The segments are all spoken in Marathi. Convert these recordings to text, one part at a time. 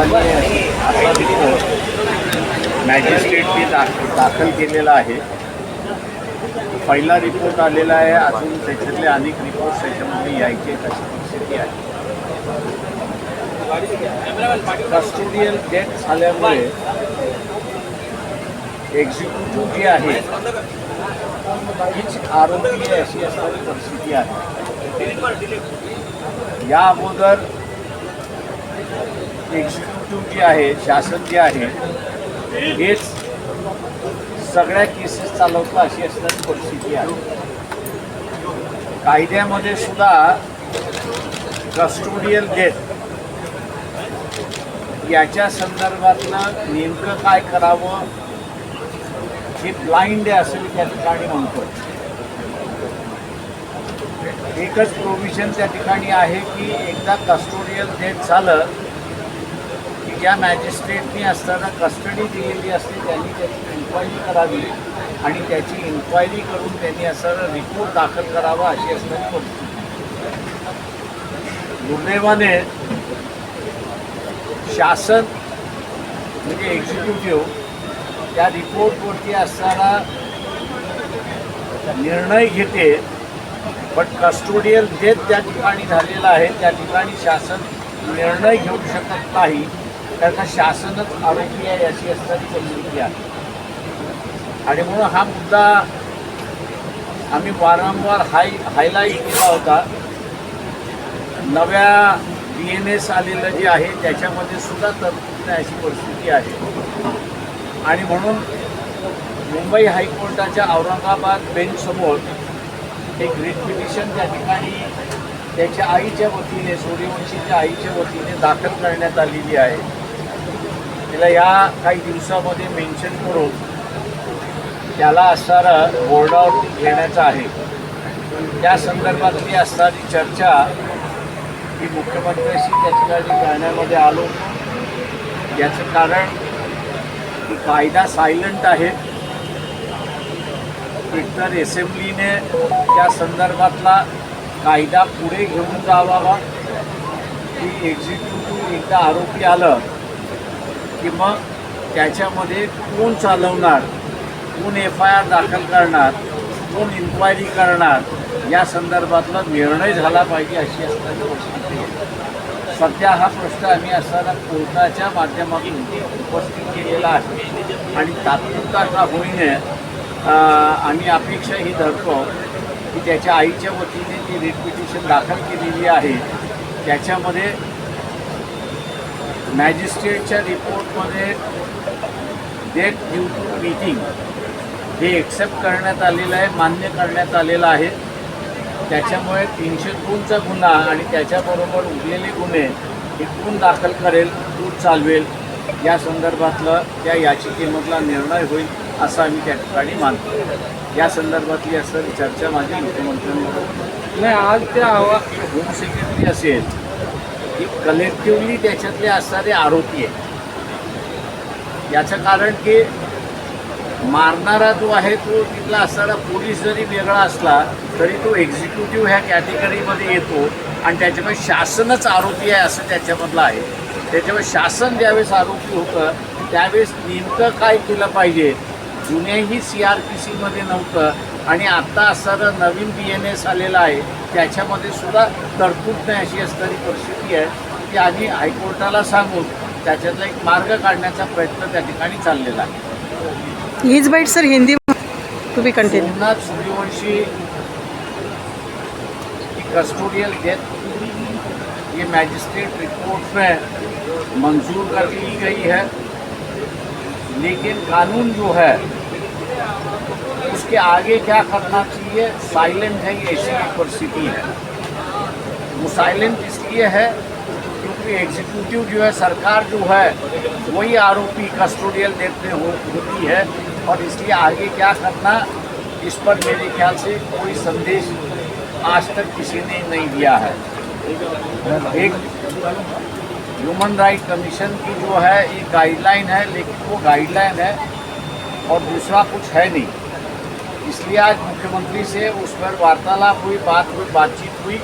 साली असा रिपोर्ट मॅजिस्ट्रेटने दाख दाखल केलेला आहे. पहिला रिपोर्ट आलेला आहे. अजून त्याच्यातले अनेक रिपोर्ट त्याच्यामध्ये यायचे अशी परिस्थिती आहे. कस्टोडियल डेथ झाल्यामुळे एक्झिक्युटिव्ह जी आहे हीच आरोग्य अशी असणारी परिस्थिती आहे. या अगोदर एक्झिक्युटिव्ह जे आहे शासन जे आहे हेच सगळ्या केसेस चालवतं अशी असणारी परिस्थिती आहे. कायद्यामध्ये सुद्धा कस्टोडियल डेथ याच्या संदर्भातलं नेमकं काय करावं हे ब्लाइंड आहे असं मी त्या ठिकाणी म्हणतो एकच प्रोव्हिजन त्या ठिकाणी आहे की एकदा कस्टोडियल डेथ झालं ज्या मॅजिस्ट्रेटनी असताना कस्टडी दिलेली असते त्यांनी त्याची इन्क्वायरी करावी आणि त्याची इन्क्वायरी करून त्यांनी असणारा रिपोर्ट दाखल करावा अशी असणारी परिस्थिती. दुर्दैवाने शासन म्हणजे एक्झिक्युटिव्ह त्या रिपोर्टवरती असणारा निर्णय घेते पण कस्टोडियल जे त्या ठिकाणी झालेलं आहे त्या ठिकाणी शासन निर्णय घेऊ शकत नाही. कारण शासनच आरोपी आहे अशी असणारी परिस्थिती आहे. आणि म्हणून हा मुद्दा आम्ही वारंवार हाय हायलाईट केला होता. नव्या डी एन एस आलेलं जे आहे त्याच्यामध्ये सुद्धा तरतूद अशी परिस्थिती आहे. आणि म्हणून मुंबई हायकोर्टाच्या औरंगाबाद बेंचसमोर एक रिट पिटिशन त्या ठिकाणी त्याच्या आईच्या वतीने सूर्यवंशीच्या आईच्या वतीने दाखल करण्यात आलेली आहे. तिला या काही दिवसामध्ये मेन्शन करून त्याला असणारा बोर्ड आउट घेण्याचं आहे. त्या संदर्भातली असणारी चर्चा ही मुख्यमंत्र्याशी त्या ठिकाणी करण्यामध्ये आलो. याचं कारण की कायदा सायलंट आहे. एकतर असेंब्लीने त्या संदर्भातला कायदा पुढे घेऊन जावा की एक्झिक्युटिव्ह एकदा आरोपी आलं की मग त्याच्यामध्ये कोण चालवणार कोण एफ आय आर दाखल करणार कोण इन्क्वायरी करणार या संदर्भातला निर्णय झाला पाहिजे अशी असणारी परिस्थिती सध्या हा प्रश्न आम्ही असताना कोर्टाच्या माध्यमातून उपस्थित केलेला आहे. आणि तात्पुरता का होईने आम्ही अपेक्षा ही धरतो की त्याच्या आईच्या वतीने जी रिट पिटिशन दाखल केलेली आहे. त्याच्यामध्ये मॅजिस्ट्रेटच्या रिपोर्टमध्ये डेट ड्यू टू मीटिंग हे एक्सेप्ट करण्यात आलेलं आहे मान्य करण्यात आलेलं आहे. त्याच्यामुळे तीनशे दोनचा गुन्हा आणि त्याच्याबरोबर उरलेले गुन्हे हे कोण दाखल करेल कोण चालवेल या संदर्भातलं त्या याचिकेमधला निर्णय होईल असं आम्ही त्या ठिकाणी मानतो. या संदर्भातली असं चर्चा माझी मुख्यमंत्र्यांबरोबर नाही आज त्या आवा होम सेक्रेटरी असेल की कलेक्टिव्हली त्याच्यातले असणारे आरोपी आहे याचं कारण की मारणारा जो आहे तो तिथला असणारा पोलीस जरी वेगळा असला तरी तो एक्झिक्युटिव्ह ह्या कॅटेगरीमध्ये येतो आणि त्याच्यामुळे शासनच आरोपी आहे असं त्याच्यामधलं आहे. त्याच्यामुळे शासन ज्यावेळेस आरोपी होतं त्यावेळेस नेमकं काय केलं पाहिजे? जुन्याही सी आर पी सीमध्ये नव्हतं. आणि आत्ता असणारं नवीन बी एन एस आलेलं आहे त्याच्यामध्ये सुद्धा तरतूद नाही अशी असणारी परिस्थिती आहे की आम्ही हायकोर्टाला सांगून त्याच्यातला एक मार्ग काढण्याचा प्रयत्न त्या ठिकाणी चाललेला आहे. हीच बाईट सर हिंदी बी कंटिन्यू सूर्यवंशी कस्टोडियल डेथ ये मैजिस्ट्रेट रिपोर्ट में मंजूर कर ली गई है। लेकिन कानून जो है उसके आगे क्या करना चाहिए? साइलेंट है ये ऐसी परिस्थिति है। वो साइलेंट इसलिए है क्योंकि एग्जीक्यूटिव जो है, सरकार जो है, वही आरोपी कस्टोडियल में हो, होती है। और इसलिए आगे क्या करना, इस पर मेरे ख्याल से कोई संदेश आज तक किसी ने नहीं दिया है। एक ह्यूमन राइट कमीशन की जो है, ये गाइडलाइन है, लेकिन वो गाइडलाइन है और दूसरा कुछ है नहीं। इसलिए आज मुख्यमंत्री से उस पर वार्तालाप हुई, बात हुई, बातचीत हुई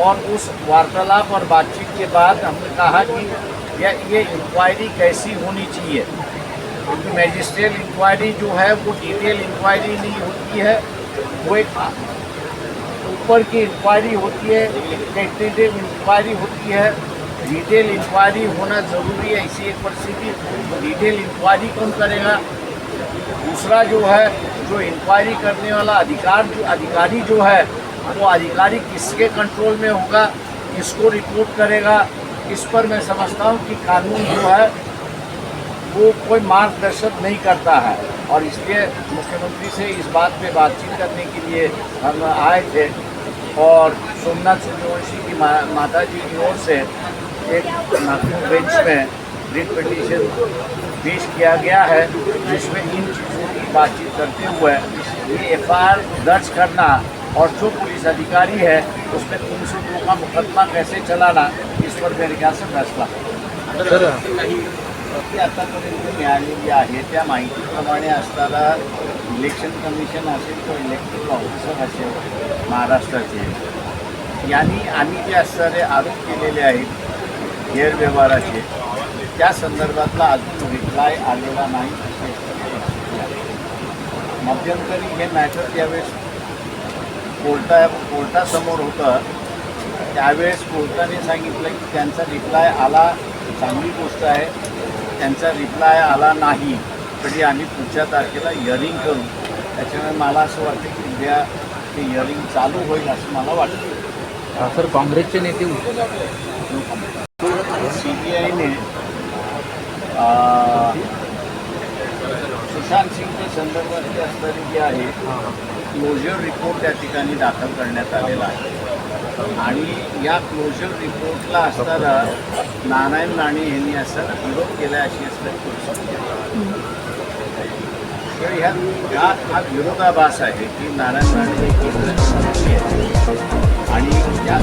और उस वार्तालाप और बातचीत के बाद हमने कहा कि या, ये इंक्वायरी कैसी होनी चाहिए? क्योंकि मैजिस्ट्रेट इंक्वायरी जो है, वो डिटेल इंक्वायरी नहीं होती है। वो एक ऊपर की इंक्वायरी होती है टेंटेटिव इंक्वायरी होती है। डिटेल इंक्वायरी होना ज़रूरी है, इसी एक परिस्थिति। तो डिटेल इंक्वायरी कौन करेगा? दूसरा जो है जो इंक्वायरी करने वाला अधिकार जो अधिकारी जो है वो अधिकारी किसके कंट्रोल में होगा किसको रिपोर्ट करेगा इस पर मैं समझता हूँ कि कानून जो है वो कोई मार्गदर्शन नहीं करता है। और इसलिए मुख्यमंत्री से इस बात पे बातचीत करने के लिए हम आए थे। और सोमनाथ सूर्यवंशी की मा, माता जी की ओर से एक बेंच में रिट पिटीशन पेश किया गया है जिसमें इन चीज़ों की बातचीत करते हुए ये एफ दर्ज करना और जो पुलिस अधिकारी है उसमें तीन सौ दो का मुकदमा कैसे चलाना इस पर मेरे ख्याल से फैसला। आतापर्यंत मिळालेली आहे त्या माहितीप्रमाणे असताना इलेक्शन कमिशन असेल किंवा इलेक्ट्रल ऑफिसर असेल महाराष्ट्राचे। यांनी आम्ही जे असणारे आरोप केलेले आहेत गैरव्यवहाराचे त्या संदर्भातला अजून रिप्लाय आलेला नाही. मध्यंतरी हे मॅटर ज्यावेळेस कोर्टा कोर्टासमोर होतं त्यावेळेस कोर्टाने सांगितलं की त्यांचा रिप्लाय आला चांगली गोष्ट आहे. त्यांचा रिप्लाय आला नाही तरी आम्ही पुढच्या तारखेला हिअरिंग करू. त्याच्यामुळे मला असं वाटतं की उद्या ते हिअरिंग चालू होईल असं मला वाटतं. सर काँग्रेसचे नेते सी बी आयने सुशांत सिंगच्या संदर्भातली असणारी जी आहे क्लोजर रिपोर्ट त्या ठिकाणी दाखल करण्यात आलेला आहे. आणि या क्लोजर रिपोर्टला असताना नारायण राणे यांनी असताना विरोध केला अशी. तर ह्या हा हा विरोधाभास आहे की नारायण राणे हे केंद्र आणि या